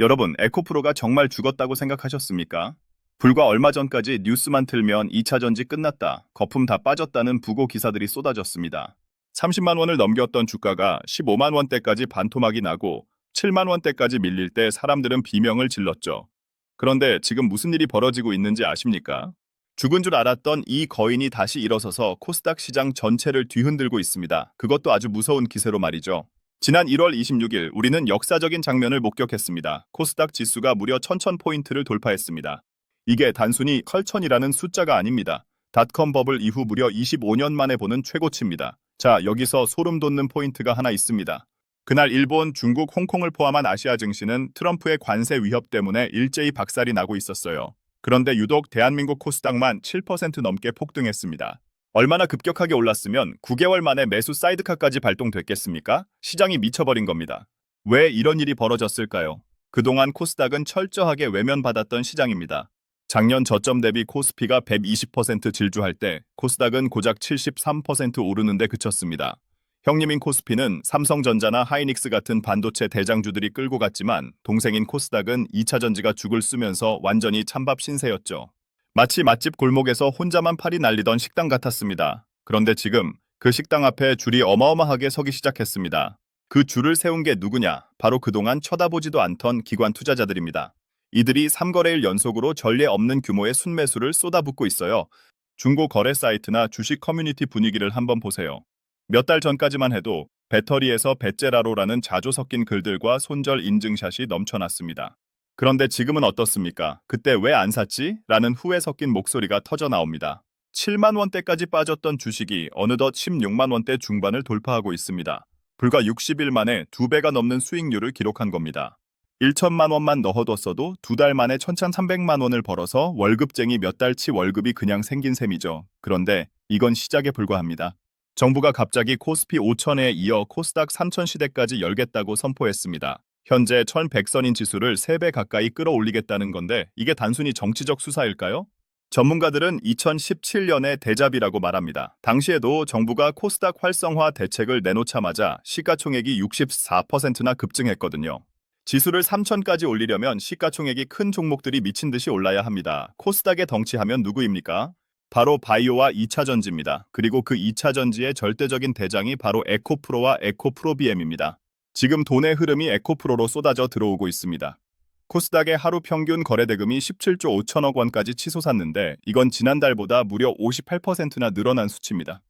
여러분, 에코프로가 정말 죽었다고 생각하셨습니까? 불과 얼마 전까지 뉴스만 틀면 2차 전지 끝났다, 거품 다 빠졌다는 부고 기사들이 쏟아졌습니다. 30만 원을 넘겼던 주가가 15만 원대까지 반토막이 나고 7만 원대까지 밀릴 때 사람들은 비명을 질렀죠. 그런데 지금 무슨 일이 벌어지고 있는지 아십니까? 죽은 줄 알았던 이 거인이 다시 일어서서 코스닥 시장 전체를 뒤흔들고 있습니다. 그것도 아주 무서운 기세로 말이죠. 지난 1월 26일 우리는 역사적인 장면을 목격했습니다. 코스닥 지수가 무려 1000포인트를 돌파했습니다. 이게 단순히 컬천이라는 숫자가 아닙니다. 닷컴 버블 이후 무려 25년 만에 보는 최고치입니다. 자, 여기서 소름 돋는 포인트가 하나 있습니다. 그날 일본, 중국, 홍콩을 포함한 아시아 증시는 트럼프의 관세 위협 때문에 일제히 박살이 나고 있었어요. 그런데 유독 대한민국 코스닥만 7% 넘게 폭등했습니다. 얼마나 급격하게 올랐으면 9개월 만에 매수 사이드카까지 발동됐겠습니까? 시장이 미쳐버린 겁니다. 왜 이런 일이 벌어졌을까요? 그동안 코스닥은 철저하게 외면받았던 시장입니다. 작년 저점 대비 코스피가 120% 질주할 때 코스닥은 고작 73% 오르는데 그쳤습니다. 형님인 코스피는 삼성전자나 하이닉스 같은 반도체 대장주들이 끌고 갔지만 동생인 코스닥은 2차 전지가 죽을 쓰면서 완전히 찬밥 신세였죠. 마치 맛집 골목에서 혼자만 팔이 날리던 식당 같았습니다. 그런데 지금 그 식당 앞에 줄이 어마어마하게 서기 시작했습니다. 그 줄을 세운 게 누구냐? 바로 그동안 쳐다보지도 않던 기관 투자자들입니다. 이들이 3거래일 연속으로 전례 없는 규모의 순매수를 쏟아붓고 있어요. 중고 거래 사이트나 주식 커뮤니티 분위기를 한번 보세요. 몇 달 전까지만 해도 배터리에서 배째라로라는 자주 섞인 글들과 손절 인증샷이 넘쳐났습니다. 그런데 지금은 어떻습니까? 그때 왜 안 샀지? 라는 후회 섞인 목소리가 터져 나옵니다. 7만 원대까지 빠졌던 주식이 어느덧 16만 원대 중반을 돌파하고 있습니다. 불과 60일 만에 두 배가 넘는 수익률을 기록한 겁니다. 1천만 원만 넣어뒀어도 두 달 만에 1,300만 원을 벌어서 월급쟁이 몇 달치 월급이 그냥 생긴 셈이죠. 그런데 이건 시작에 불과합니다. 정부가 갑자기 코스피 5천에 이어 코스닥 3천 시대까지 열겠다고 선포했습니다. 현재 1100선인 지수를 3배 가까이 끌어올리겠다는 건데 이게 단순히 정치적 수사일까요? 전문가들은 2017년의 대잡이라고 말합니다. 당시에도 정부가 코스닥 활성화 대책을 내놓자마자 시가총액이 64%나 급증했거든요. 지수를 3천까지 올리려면 시가총액이 큰 종목들이 미친 듯이 올라야 합니다. 코스닥에 덩치하면 누구입니까? 바로 바이오와 2차 전지입니다. 그리고 그 2차 전지의 절대적인 대장이 바로 에코프로와 에코프로비엠입니다. 지금 돈의 흐름이 에코프로로 쏟아져 들어오고 있습니다. 코스닥의 하루 평균 거래 대금이 17조 5천억 원까지 치솟았는데 이건 지난달보다 무려 58%나 늘어난 수치입니다.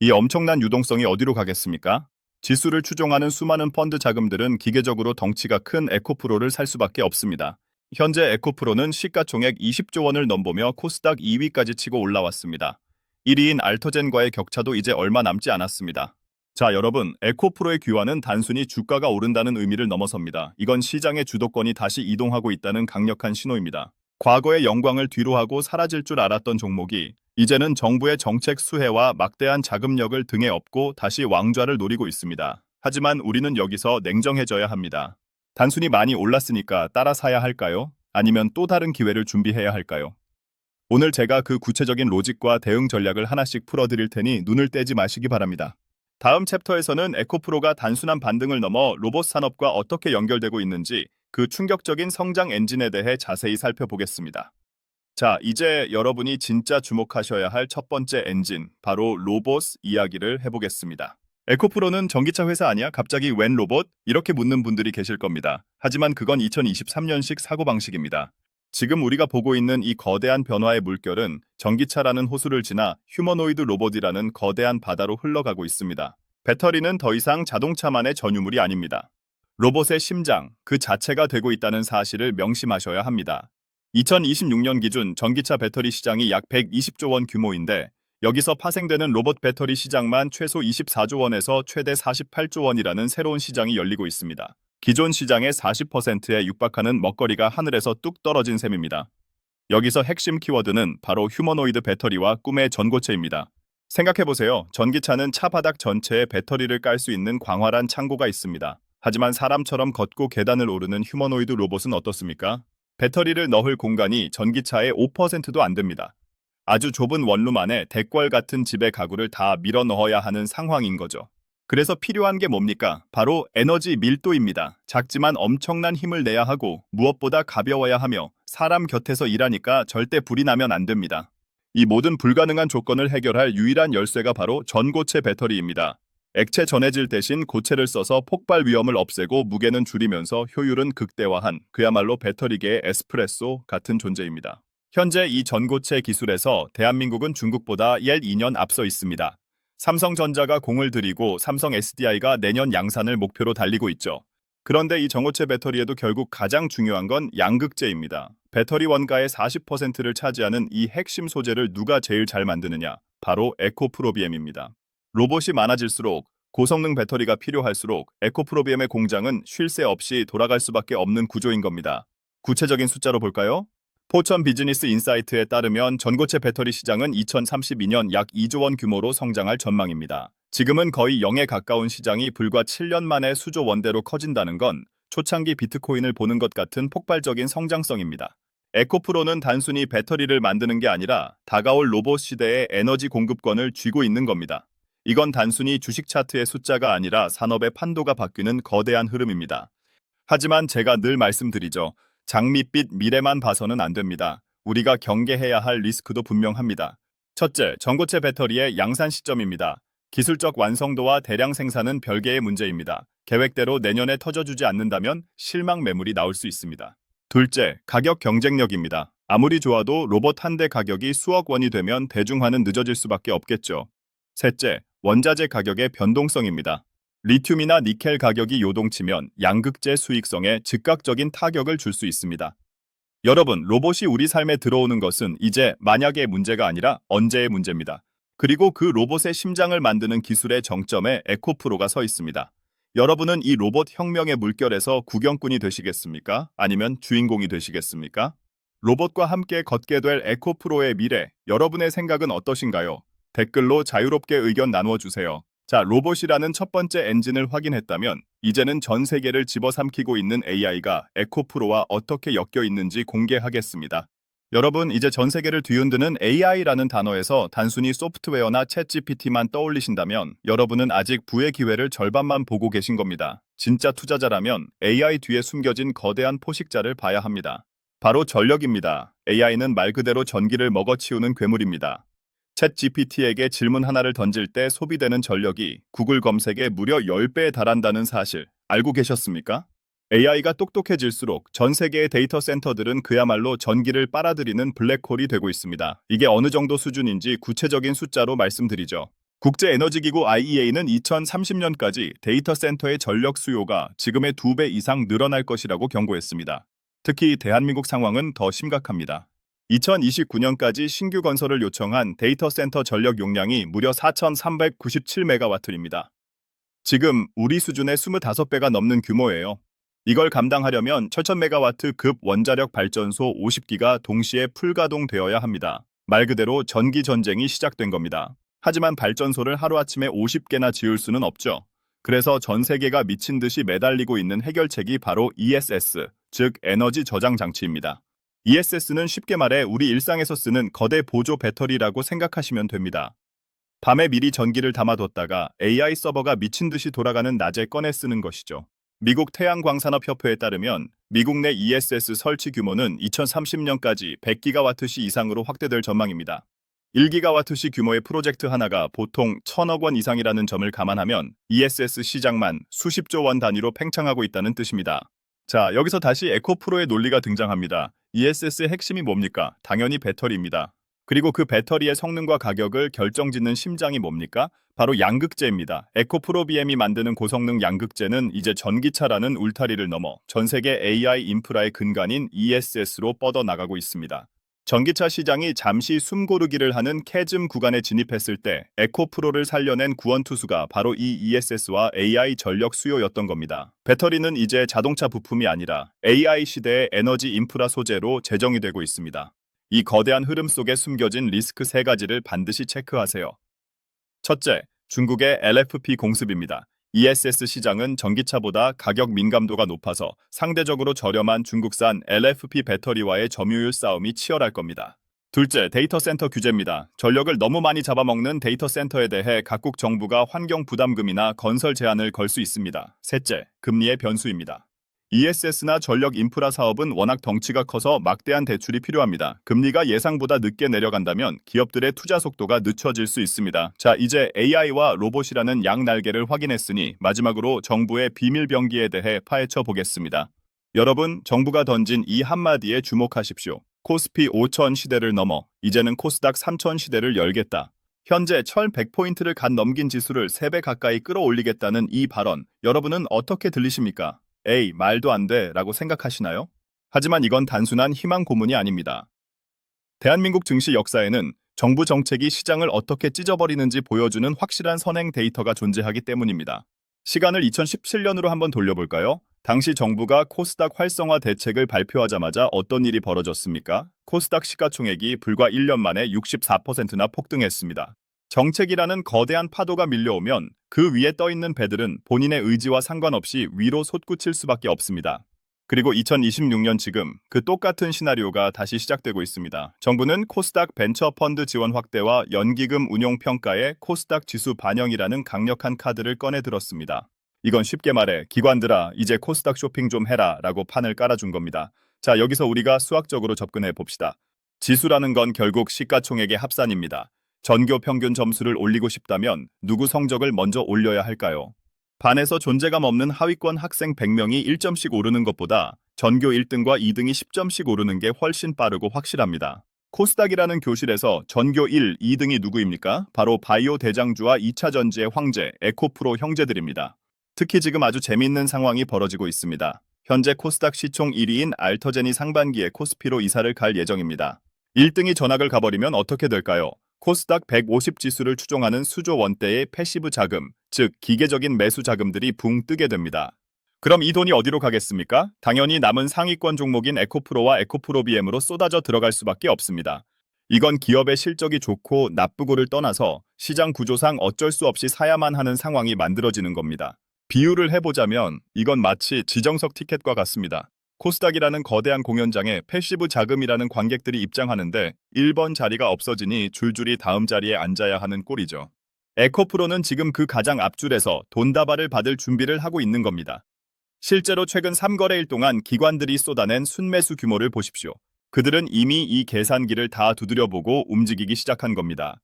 이 엄청난 유동성이 어디로 가겠습니까? 지수를 추종하는 수많은 펀드 자금들은 기계적으로 덩치가 큰 에코프로를 살 수밖에 없습니다. 현재 에코프로는 시가총액 20조 원을 넘보며 코스닥 2위까지 치고 올라왔습니다. 1위인 알터젠과의 격차도 이제 얼마 남지 않았습니다. 자, 여러분, 에코프로의 귀환은 단순히 주가가 오른다는 의미를 넘어섭니다. 이건 시장의 주도권이 다시 이동하고 있다는 강력한 신호입니다. 과거의 영광을 뒤로하고 사라질 줄 알았던 종목이 이제는 정부의 정책 수혜와 막대한 자금력을 등에 업고 다시 왕좌를 노리고 있습니다. 하지만 우리는 여기서 냉정해져야 합니다. 단순히 많이 올랐으니까 따라 사야 할까요? 아니면 또 다른 기회를 준비해야 할까요? 오늘 제가 그 구체적인 로직과 대응 전략을 하나씩 풀어드릴 테니 눈을 떼지 마시기 바랍니다. 다음 챕터에서는 에코프로가 단순한 반등을 넘어 로봇 산업과 어떻게 연결되고 있는지 그 충격적인 성장 엔진에 대해 자세히 살펴보겠습니다. 자, 이제 여러분이 진짜 주목하셔야 할 첫 번째 엔진, 바로 로봇 이야기를 해보겠습니다. 에코프로는 전기차 회사 아니야? 갑자기 웬 로봇? 이렇게 묻는 분들이 계실 겁니다. 하지만 그건 2023년식 사고방식입니다. 지금 우리가 보고 있는 이 거대한 변화의 물결은 전기차라는 호수를 지나 휴머노이드 로봇이라는 거대한 바다로 흘러가고 있습니다. 배터리는 더 이상 자동차만의 전유물이 아닙니다. 로봇의 심장, 그 자체가 되고 있다는 사실을 명심하셔야 합니다. 2026년 기준 전기차 배터리 시장이 약 120조 원 규모인데 여기서 파생되는 로봇 배터리 시장만 최소 24조 원에서 최대 48조 원이라는 새로운 시장이 열리고 있습니다. 기존 시장의 40%에 육박하는 먹거리가 하늘에서 뚝 떨어진 셈입니다. 여기서 핵심 키워드는 바로 휴머노이드 배터리와 꿈의 전고체입니다. 생각해보세요. 전기차는 차 바닥 전체에 배터리를 깔 수 있는 광활한 창고가 있습니다. 하지만 사람처럼 걷고 계단을 오르는 휴머노이드 로봇은 어떻습니까? 배터리를 넣을 공간이 전기차의 5%도 안 됩니다. 아주 좁은 원룸 안에 대궐 같은 집의 가구를 다 밀어 넣어야 하는 상황인 거죠. 그래서 필요한 게 뭡니까? 바로 에너지 밀도입니다. 작지만 엄청난 힘을 내야 하고 무엇보다 가벼워야 하며 사람 곁에서 일하니까 절대 불이 나면 안 됩니다. 이 모든 불가능한 조건을 해결할 유일한 열쇠가 바로 전고체 배터리입니다. 액체 전해질 대신 고체를 써서 폭발 위험을 없애고 무게는 줄이면서 효율은 극대화한 그야말로 배터리계의 에스프레소 같은 존재입니다. 현재 이 전고체 기술에서 대한민국은 중국보다 약 2년 앞서 있습니다. 삼성전자가 공을 들이고 삼성 SDI가 내년 양산을 목표로 달리고 있죠. 그런데 이 정고체 배터리에도 결국 가장 중요한 건 양극재입니다. 배터리 원가의 40%를 차지하는 이 핵심 소재를 누가 제일 잘 만드느냐? 바로 에코프로비엠입니다. 로봇이 많아질수록 고성능 배터리가 필요할수록 에코프로비엠의 공장은 쉴 새 없이 돌아갈 수밖에 없는 구조인 겁니다. 구체적인 숫자로 볼까요? 포천 비즈니스 인사이트에 따르면 전고체 배터리 시장은 2032년 약 2조 원 규모로 성장할 전망입니다. 지금은 거의 0에 가까운 시장이 불과 7년 만에 수조 원대로 커진다는 건 초창기 비트코인을 보는 것 같은 폭발적인 성장성입니다. 에코프로는 단순히 배터리를 만드는 게 아니라 다가올 로봇 시대의 에너지 공급권을 쥐고 있는 겁니다. 이건 단순히 주식 차트의 숫자가 아니라 산업의 판도가 바뀌는 거대한 흐름입니다. 하지만 제가 늘 말씀드리죠. 장밋빛 미래만 봐서는 안 됩니다. 우리가 경계해야 할 리스크도 분명합니다. 첫째, 전고체 배터리의 양산 시점입니다. 기술적 완성도와 대량 생산은 별개의 문제입니다. 계획대로 내년에 터져주지 않는다면 실망 매물이 나올 수 있습니다. 둘째, 가격 경쟁력입니다. 아무리 좋아도 로봇 한 대 가격이 수억 원이 되면 대중화는 늦어질 수밖에 없겠죠. 셋째, 원자재 가격의 변동성입니다. 리튬이나 니켈 가격이 요동치면 양극재 수익성에 즉각적인 타격을 줄 수 있습니다. 여러분, 로봇이 우리 삶에 들어오는 것은 이제 만약의 문제가 아니라 언제의 문제입니다. 그리고 그 로봇의 심장을 만드는 기술의 정점에 에코프로가 서 있습니다. 여러분은 이 로봇 혁명의 물결에서 구경꾼이 되시겠습니까? 아니면 주인공이 되시겠습니까? 로봇과 함께 걷게 될 에코프로의 미래, 여러분의 생각은 어떠신가요? 댓글로 자유롭게 의견 나누어 주세요. 자, 로봇이라는 첫 번째 엔진을 확인했다면 이제는 전 세계를 집어삼키고 있는 AI가 에코프로와 어떻게 엮여 있는지 공개하겠습니다. 여러분, 이제 전 세계를 뒤흔드는 AI라는 단어에서 단순히 소프트웨어나 챗 GPT만 떠올리신다면 여러분은 아직 부의 기회를 절반만 보고 계신 겁니다. 진짜 투자자라면 AI 뒤에 숨겨진 거대한 포식자를 봐야 합니다. 바로 전력입니다. AI는 말 그대로 전기를 먹어치우는 괴물입니다. 챗 GPT에게 질문 하나를 던질 때 소비되는 전력이 구글 검색에 무려 10배에 달한다는 사실 알고 계셨습니까? AI가 똑똑해질수록 전 세계의 데이터 센터들은 그야말로 전기를 빨아들이는 블랙홀이 되고 있습니다. 이게 어느 정도 수준인지 구체적인 숫자로 말씀드리죠. 국제에너지기구 IEA는 2030년까지 데이터 센터의 전력 수요가 지금의 2배 이상 늘어날 것이라고 경고했습니다. 특히 대한민국 상황은 더 심각합니다. 2029년까지 신규 건설을 요청한 데이터 센터 전력 용량이 무려 4,397메가와트입니다. 지금 우리 수준의 25배가 넘는 규모예요. 이걸 감당하려면 7,000메가와트 급 원자력 발전소 50기가 동시에 풀가동되어야 합니다. 말 그대로 전기 전쟁이 시작된 겁니다. 하지만 발전소를 하루아침에 50개나 지을 수는 없죠. 그래서 전 세계가 미친 듯이 매달리고 있는 해결책이 바로 ESS, 즉 에너지 저장 장치입니다. ESS는 쉽게 말해 우리 일상에서 쓰는 거대 보조 배터리라고 생각하시면 됩니다. 밤에 미리 전기를 담아뒀다가 AI 서버가 미친 듯이 돌아가는 낮에 꺼내 쓰는 것이죠. 미국 태양광산업협회에 따르면 미국 내 ESS 설치 규모는 2030년까지 100기가와트시 이상으로 확대될 전망입니다. 1기가와트시 규모의 프로젝트 하나가 보통 1000억 원 이상이라는 점을 감안하면 ESS 시장만 수십조 원 단위로 팽창하고 있다는 뜻입니다. 자, 여기서 다시 에코프로의 논리가 등장합니다. ESS의 핵심이 뭡니까? 당연히 배터리입니다. 그리고 그 배터리의 성능과 가격을 결정짓는 심장이 뭡니까? 바로 양극재입니다. 에코프로비엠이 만드는 고성능 양극재는 이제 전기차라는 울타리를 넘어 전 세계 AI 인프라의 근간인 ESS로 뻗어나가고 있습니다. 전기차 시장이 잠시 숨고르기를 하는 캐즘 구간에 진입했을 때 에코프로를 살려낸 구원투수가 바로 이 ESS와 AI 전력 수요였던 겁니다. 배터리는 이제 자동차 부품이 아니라 AI 시대의 에너지 인프라 소재로 재정이 되고 있습니다. 이 거대한 흐름 속에 숨겨진 리스크 세 가지를 반드시 체크하세요. 첫째, 중국의 LFP 공습입니다. ESS 시장은 전기차보다 가격 민감도가 높아서 상대적으로 저렴한 중국산 LFP 배터리와의 점유율 싸움이 치열할 겁니다. 둘째, 데이터 센터 규제입니다. 전력을 너무 많이 잡아먹는 데이터 센터에 대해 각국 정부가 환경 부담금이나 건설 제한을 걸 수 있습니다. 셋째, 금리의 변수입니다. ESS나 전력 인프라 사업은 워낙 덩치가 커서 막대한 대출이 필요합니다. 금리가 예상보다 늦게 내려간다면 기업들의 투자 속도가 늦춰질 수 있습니다. 자, 이제 AI와 로봇이라는 양날개를 확인했으니 마지막으로 정부의 비밀병기에 대해 파헤쳐 보겠습니다. 여러분, 정부가 던진 이 한마디에 주목하십시오. 코스피 5천 시대를 넘어 이제는 코스닥 3천 시대를 열겠다. 현재 철 100포인트를 간 넘긴 지수를 3배 가까이 끌어올리겠다는 이 발언, 여러분은 어떻게 들리십니까? 에이, 말도 안 돼 라고 생각하시나요? 하지만 이건 단순한 희망 고문이 아닙니다. 대한민국 증시 역사에는 정부 정책이 시장을 어떻게 찢어버리는지 보여주는 확실한 선행 데이터가 존재하기 때문입니다. 시간을 2017년으로 한번 돌려볼까요? 당시 정부가 코스닥 활성화 대책을 발표하자마자 어떤 일이 벌어졌습니까? 코스닥 시가총액이 불과 1년 만에 64%나 폭등했습니다. 정책이라는 거대한 파도가 밀려오면 그 위에 떠 있는 배들은 본인의 의지와 상관없이 위로 솟구칠 수밖에 없습니다. 그리고 2026년 지금 그 똑같은 시나리오가 다시 시작되고 있습니다. 정부는 코스닥 벤처 펀드 지원 확대와 연기금 운용 평가에 코스닥 지수 반영이라는 강력한 카드를 꺼내 들었습니다. 이건 쉽게 말해 기관들아 이제 코스닥 쇼핑 좀 해라 라고 판을 깔아준 겁니다. 자 여기서 우리가 수학적으로 접근해 봅시다. 지수라는 건 결국 시가총액의 합산입니다. 전교 평균 점수를 올리고 싶다면 누구 성적을 먼저 올려야 할까요? 반에서 존재감 없는 하위권 학생 100명이 1점씩 오르는 것보다 전교 1등과 2등이 10점씩 오르는 게 훨씬 빠르고 확실합니다. 코스닥이라는 교실에서 전교 1, 2등이 누구입니까? 바로 바이오 대장주와 2차 전지의 황제, 에코프로 형제들입니다. 특히 지금 아주 재미있는 상황이 벌어지고 있습니다. 현재 코스닥 시총 1위인 알터젠이 상반기에 코스피로 이사를 갈 예정입니다. 1등이 전학을 가버리면 어떻게 될까요? 코스닥 150 지수를 추종하는 수조 원대의 패시브 자금, 즉 기계적인 매수 자금들이 붕 뜨게 됩니다. 그럼 이 돈이 어디로 가겠습니까? 당연히 남은 상위권 종목인 에코프로와 에코프로비엠으로 쏟아져 들어갈 수밖에 없습니다. 이건 기업의 실적이 좋고 나쁘고를 떠나서 시장 구조상 어쩔 수 없이 사야만 하는 상황이 만들어지는 겁니다. 비유를 해보자면 이건 마치 지정석 티켓과 같습니다. 코스닥이라는 거대한 공연장에 패시브 자금이라는 관객들이 입장하는데 1번 자리가 없어지니 줄줄이 다음 자리에 앉아야 하는 꼴이죠. 에코프로는 지금 그 가장 앞줄에서 돈다발을 받을 준비를 하고 있는 겁니다. 실제로 최근 3거래일 동안 기관들이 쏟아낸 순매수 규모를 보십시오. 그들은 이미 이 계산기를 다 두드려보고 움직이기 시작한 겁니다.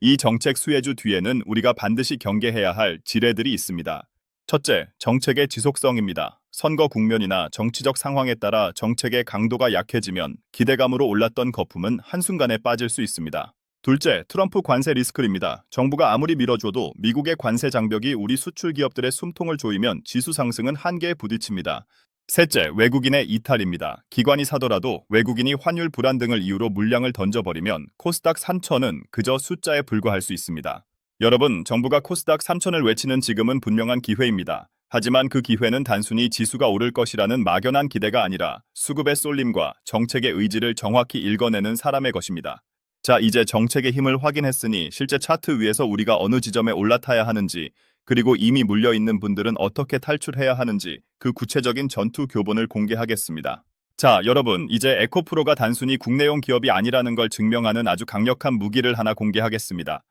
이 정책 수혜주 뒤에는 우리가 반드시 경계해야 할 지뢰들이 있습니다. 첫째, 정책의 지속성입니다. 선거 국면이나 정치적 상황에 따라 정책의 강도가 약해지면 기대감으로 올랐던 거품은 한순간에 빠질 수 있습니다. 둘째, 트럼프 관세 리스크입니다. 정부가 아무리 밀어줘도 미국의 관세 장벽이 우리 수출 기업들의 숨통을 조이면 지수 상승은 한계에 부딪힙니다. 셋째, 외국인의 이탈입니다. 기관이 사더라도 외국인이 환율 불안 등을 이유로 물량을 던져버리면 코스닥 3천은 그저 숫자에 불과할 수 있습니다. 여러분, 정부가 코스닥 3천을 외치는 지금은 분명한 기회입니다. 하지만 그 기회는 단순히 지수가 오를 것이라는 막연한 기대가 아니라 수급의 쏠림과 정책의 의지를 정확히 읽어내는 사람의 것입니다. 자, 이제 정책의 힘을 확인했으니 실제 차트 위에서 우리가 어느 지점에 올라타야 하는지, 그리고 이미 물려있는 분들은 어떻게 탈출해야 하는지 그 구체적인 전투 교본을 공개하겠습니다. 자, 여러분, 이제 에코프로가 단순히 국내용 기업이 아니라는 걸 증명하는 아주 강력한 무기를 하나 공개하겠습니다.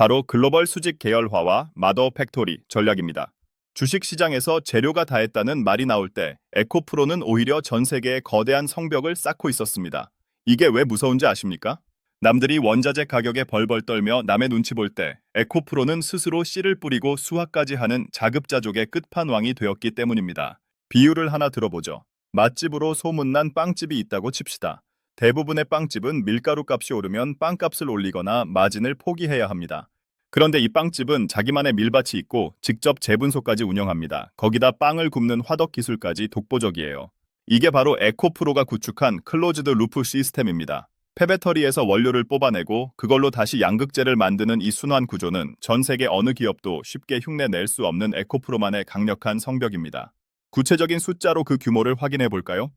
바로 글로벌 수직 계열화와 마더 팩토리 전략입니다. 주식 시장에서 재료가 다했다는 말이 나올 때 에코프로는 오히려 전 세계의 거대한 성벽을 쌓고 있었습니다. 이게 왜 무서운지 아십니까? 남들이 원자재 가격에 벌벌 떨며 남의 눈치 볼 때 에코프로는 스스로 씨를 뿌리고 수확까지 하는 자급자족의 끝판왕이 되었기 때문입니다. 비유를 하나 들어보죠. 맛집으로 소문난 빵집이 있다고 칩시다. 대부분의 빵집은 밀가루 값이 오르면 빵값을 올리거나 마진을 포기해야 합니다. 그런데 이 빵집은 자기만의 밀밭이 있고 직접 재분소까지 운영합니다. 거기다 빵을 굽는 화덕 기술까지 독보적이에요. 이게 바로 에코프로가 구축한 클로즈드 루프 시스템입니다. 폐배터리에서 원료를 뽑아내고 그걸로 다시 양극재를 만드는 이 순환 구조는 전 세계 어느 기업도 쉽게 흉내 낼 수 없는 에코프로만의 강력한 성벽입니다. 구체적인 숫자로 그 규모를 확인해 볼까요?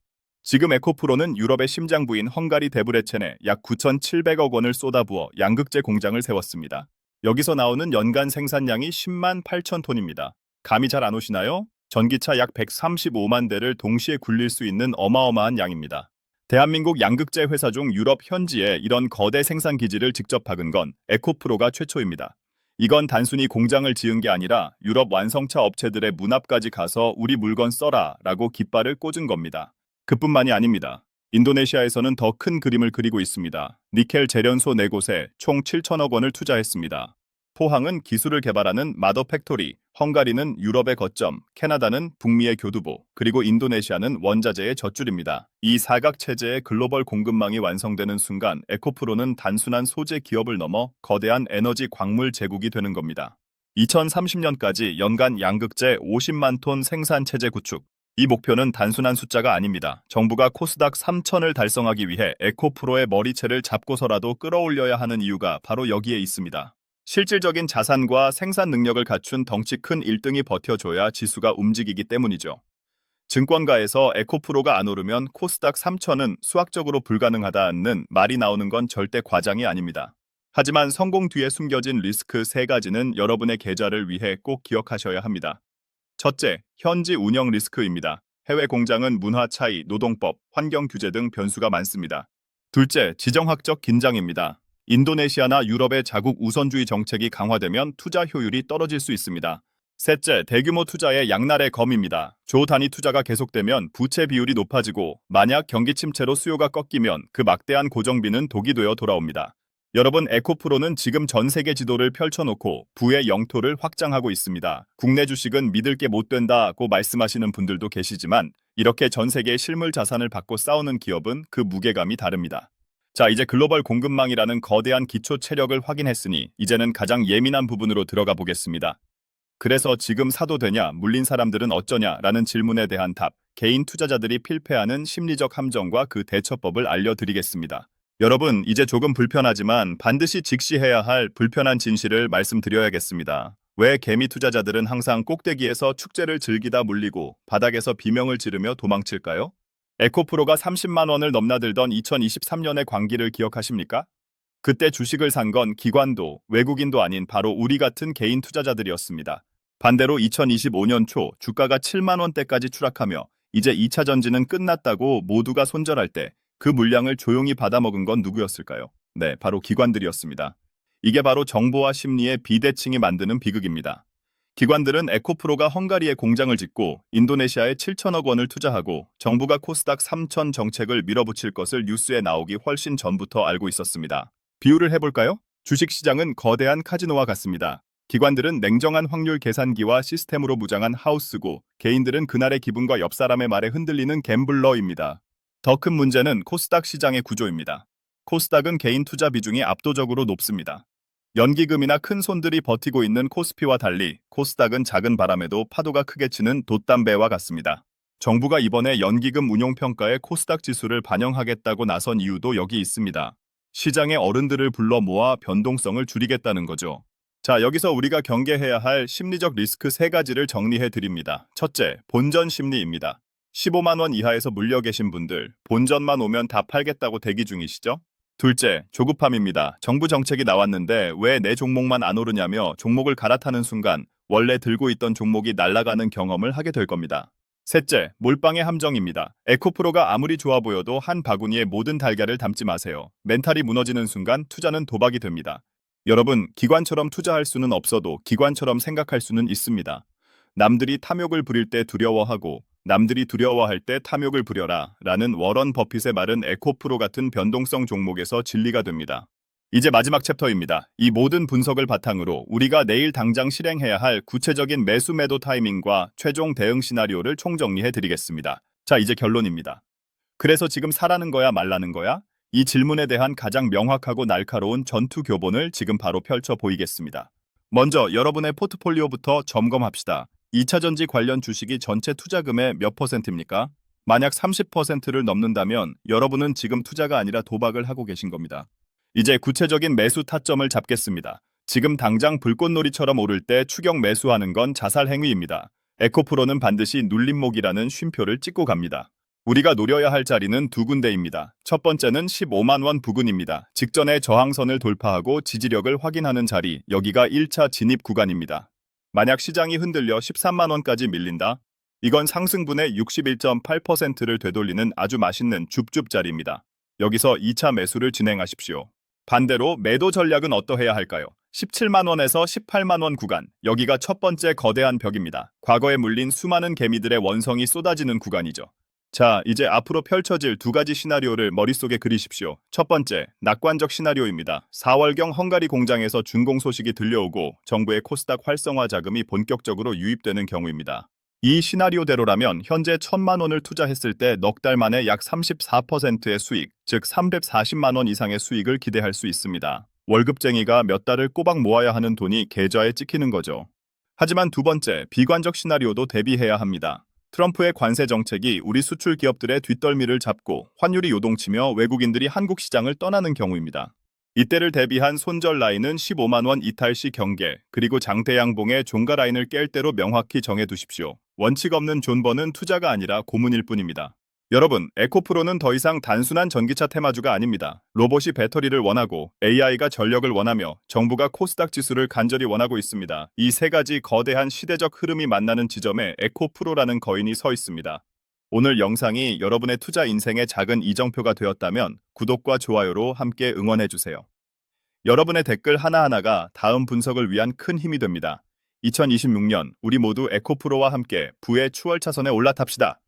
지금 에코프로는 유럽의 심장부인 헝가리 데브레첸에 약 9,700억 원을 쏟아부어 양극재 공장을 세웠습니다. 여기서 나오는 연간 생산량이 10만 8천 톤입니다. 감이 잘 안 오시나요? 전기차 약 135만 대를 동시에 굴릴 수 있는 어마어마한 양입니다. 대한민국 양극재 회사 중 유럽 현지에 이런 거대 생산 기지를 직접 박은 건 에코프로가 최초입니다. 이건 단순히 공장을 지은 게 아니라 유럽 완성차 업체들의 문 앞까지 가서 우리 물건 써라 라고 깃발을 꽂은 겁니다. 그뿐만이 아닙니다. 인도네시아에서는 더 큰 그림을 그리고 있습니다. 니켈 재련소 4곳에 총 7천억 원을 투자했습니다. 포항은 기술을 개발하는 마더 팩토리, 헝가리는 유럽의 거점, 캐나다는 북미의 교두보, 그리고 인도네시아는 원자재의 젖줄입니다. 이 사각 체제의 글로벌 공급망이 완성되는 순간 에코프로는 단순한 소재 기업을 넘어 거대한 에너지 광물 제국이 되는 겁니다. 2030년까지 연간 양극재 50만 톤 생산 체제 구축. 이 목표는 단순한 숫자가 아닙니다. 정부가 코스닥 3천을 달성하기 위해 에코프로의 머리채를 잡고서라도 끌어올려야 하는 이유가 바로 여기에 있습니다. 실질적인 자산과 생산 능력을 갖춘 덩치 큰 1등이 버텨줘야 지수가 움직이기 때문이죠. 증권가에서 에코프로가 안 오르면 코스닥 3천은 수학적으로 불가능하다는 말이 나오는 건 절대 과장이 아닙니다. 하지만 성공 뒤에 숨겨진 리스크 세 가지는 여러분의 계좌를 위해 꼭 기억하셔야 합니다. 첫째, 현지 운영 리스크입니다. 해외 공장은 문화 차이, 노동법, 환경 규제 등 변수가 많습니다. 둘째, 지정학적 긴장입니다. 인도네시아나 유럽의 자국 우선주의 정책이 강화되면 투자 효율이 떨어질 수 있습니다. 셋째, 대규모 투자의 양날의 검입니다. 조 단위 투자가 계속되면 부채 비율이 높아지고 만약 경기 침체로 수요가 꺾이면 그 막대한 고정비는 독이 되어 돌아옵니다. 여러분, 에코프로는 지금 전 세계 지도를 펼쳐놓고 부의 영토를 확장하고 있습니다. 국내 주식은 믿을 게 못 된다고 말씀하시는 분들도 계시지만 이렇게 전 세계의 실물 자산을 받고 싸우는 기업은 그 무게감이 다릅니다. 자, 이제 글로벌 공급망이라는 거대한 기초 체력을 확인했으니 이제는 가장 예민한 부분으로 들어가 보겠습니다. 그래서 지금 사도 되냐, 물린 사람들은 어쩌냐 라는 질문에 대한 답, 개인 투자자들이 필패하는 심리적 함정과 그 대처법을 알려드리겠습니다. 여러분, 이제 조금 불편하지만 반드시 직시해야 할 불편한 진실을 말씀드려야겠습니다. 왜 개미 투자자들은 항상 꼭대기에서 축제를 즐기다 물리고 바닥에서 비명을 지르며 도망칠까요? 에코프로가 30만 원을 넘나들던 2023년의 광기를 기억하십니까? 그때 주식을 산 건 기관도 외국인도 아닌 바로 우리 같은 개인 투자자들이었습니다. 반대로 2025년 초 주가가 7만 원대까지 추락하며 이제 2차 전지는 끝났다고 모두가 손절할 때 그 물량을 조용히 받아먹은 건 누구였을까요? 네, 바로 기관들이었습니다. 이게 바로 정보와 심리의 비대칭이 만드는 비극입니다. 기관들은 에코프로가 헝가리에 공장을 짓고 인도네시아에 7천억 원을 투자하고 정부가 코스닥 3천 정책을 밀어붙일 것을 뉴스에 나오기 훨씬 전부터 알고 있었습니다. 비유를 해볼까요? 주식시장은 거대한 카지노와 같습니다. 기관들은 냉정한 확률 계산기와 시스템으로 무장한 하우스고 개인들은 그날의 기분과 옆 사람의 말에 흔들리는 갬블러입니다. 더 큰 문제는 코스닥 시장의 구조입니다. 코스닥은 개인 투자 비중이 압도적으로 높습니다. 연기금이나 큰 손들이 버티고 있는 코스피와 달리 코스닥은 작은 바람에도 파도가 크게 치는 돛담배와 같습니다. 정부가 이번에 연기금 운용평가에 코스닥 지수를 반영하겠다고 나선 이유도 여기 있습니다. 시장의 어른들을 불러 모아 변동성을 줄이겠다는 거죠. 자, 여기서 우리가 경계해야 할 심리적 리스크 세 가지를 정리해 드립니다. 첫째, 본전 심리입니다. 15만 원 이하에서 물려 계신 분들, 본전만 오면 다 팔겠다고 대기 중이시죠? 둘째, 조급함입니다. 정부 정책이 나왔는데 왜 내 종목만 안 오르냐며 종목을 갈아타는 순간 원래 들고 있던 종목이 날아가는 경험을 하게 될 겁니다. 셋째, 몰빵의 함정입니다. 에코프로가 아무리 좋아 보여도 한 바구니에 모든 달걀을 담지 마세요. 멘탈이 무너지는 순간 투자는 도박이 됩니다. 여러분, 기관처럼 투자할 수는 없어도 기관처럼 생각할 수는 있습니다. 남들이 탐욕을 부릴 때 두려워하고 남들이 두려워할 때 탐욕을 부려라 라는 워런 버핏의 말은 에코프로 같은 변동성 종목에서 진리가 됩니다. 이제 마지막 챕터입니다. 이 모든 분석을 바탕으로 우리가 내일 당장 실행해야 할 구체적인 매수 매도 타이밍과 최종 대응 시나리오를 총정리해 드리겠습니다. 자, 이제 결론입니다. 그래서 지금 사라는 거야 말라는 거야? 이 질문에 대한 가장 명확하고 날카로운 전투 교본을 지금 바로 펼쳐 보이겠습니다. 먼저 여러분의 포트폴리오부터 점검합시다. 2차 전지 관련 주식이 전체 투자금의 몇 퍼센트입니까? 만약 30%를 넘는다면 여러분은 지금 투자가 아니라 도박을 하고 계신 겁니다. 이제 구체적인 매수 타점을 잡겠습니다. 지금 당장 불꽃놀이처럼 오를 때 추격 매수하는 건 자살 행위입니다. 에코프로는 반드시 눌림목이라는 쉼표를 찍고 갑니다. 우리가 노려야 할 자리는 두 군데입니다. 첫 번째는 15만 원 부근입니다. 직전에 저항선을 돌파하고 지지력을 확인하는 자리, 여기가 1차 진입 구간입니다. 만약 시장이 흔들려 13만 원까지 밀린다? 이건 상승분의 61.8%를 되돌리는 아주 맛있는 줍줍자리입니다. 여기서 2차 매수를 진행하십시오. 반대로 매도 전략은 어떠해야 할까요? 17만 원에서 18만 원 구간. 여기가 첫 번째 거대한 벽입니다. 과거에 물린 수많은 개미들의 원성이 쏟아지는 구간이죠. 자, 이제 앞으로 펼쳐질 두 가지 시나리오를 머릿속에 그리십시오. 첫 번째, 낙관적 시나리오입니다. 4월경 헝가리 공장에서 준공 소식이 들려오고 정부의 코스닥 활성화 자금이 본격적으로 유입되는 경우입니다. 이 시나리오대로라면 현재 1천만 원을 투자했을 때 넉 달 만에 약 34%의 수익, 즉 340만 원 이상의 수익을 기대할 수 있습니다. 월급쟁이가 몇 달을 꼬박 모아야 하는 돈이 계좌에 찍히는 거죠. 하지만 두 번째, 비관적 시나리오도 대비해야 합니다. 트럼프의 관세 정책이 우리 수출 기업들의 뒷덜미를 잡고 환율이 요동치며 외국인들이 한국 시장을 떠나는 경우입니다. 이때를 대비한 손절 라인은 15만 원 이탈 시 경계, 그리고 장대 양봉의 종가 라인을 깰 대로 명확히 정해 두십시오. 원칙 없는 존버는 투자가 아니라 고문일 뿐입니다. 여러분, 에코프로는 더 이상 단순한 전기차 테마주가 아닙니다. 로봇이 배터리를 원하고 AI가 전력을 원하며 정부가 코스닥 지수를 간절히 원하고 있습니다. 이 세 가지 거대한 시대적 흐름이 만나는 지점에 에코프로라는 거인이 서 있습니다. 오늘 영상이 여러분의 투자 인생의 작은 이정표가 되었다면 구독과 좋아요로 함께 응원해주세요. 여러분의 댓글 하나하나가 다음 분석을 위한 큰 힘이 됩니다. 2026년 우리 모두 에코프로와 함께 부의 추월 차선에 올라탑시다.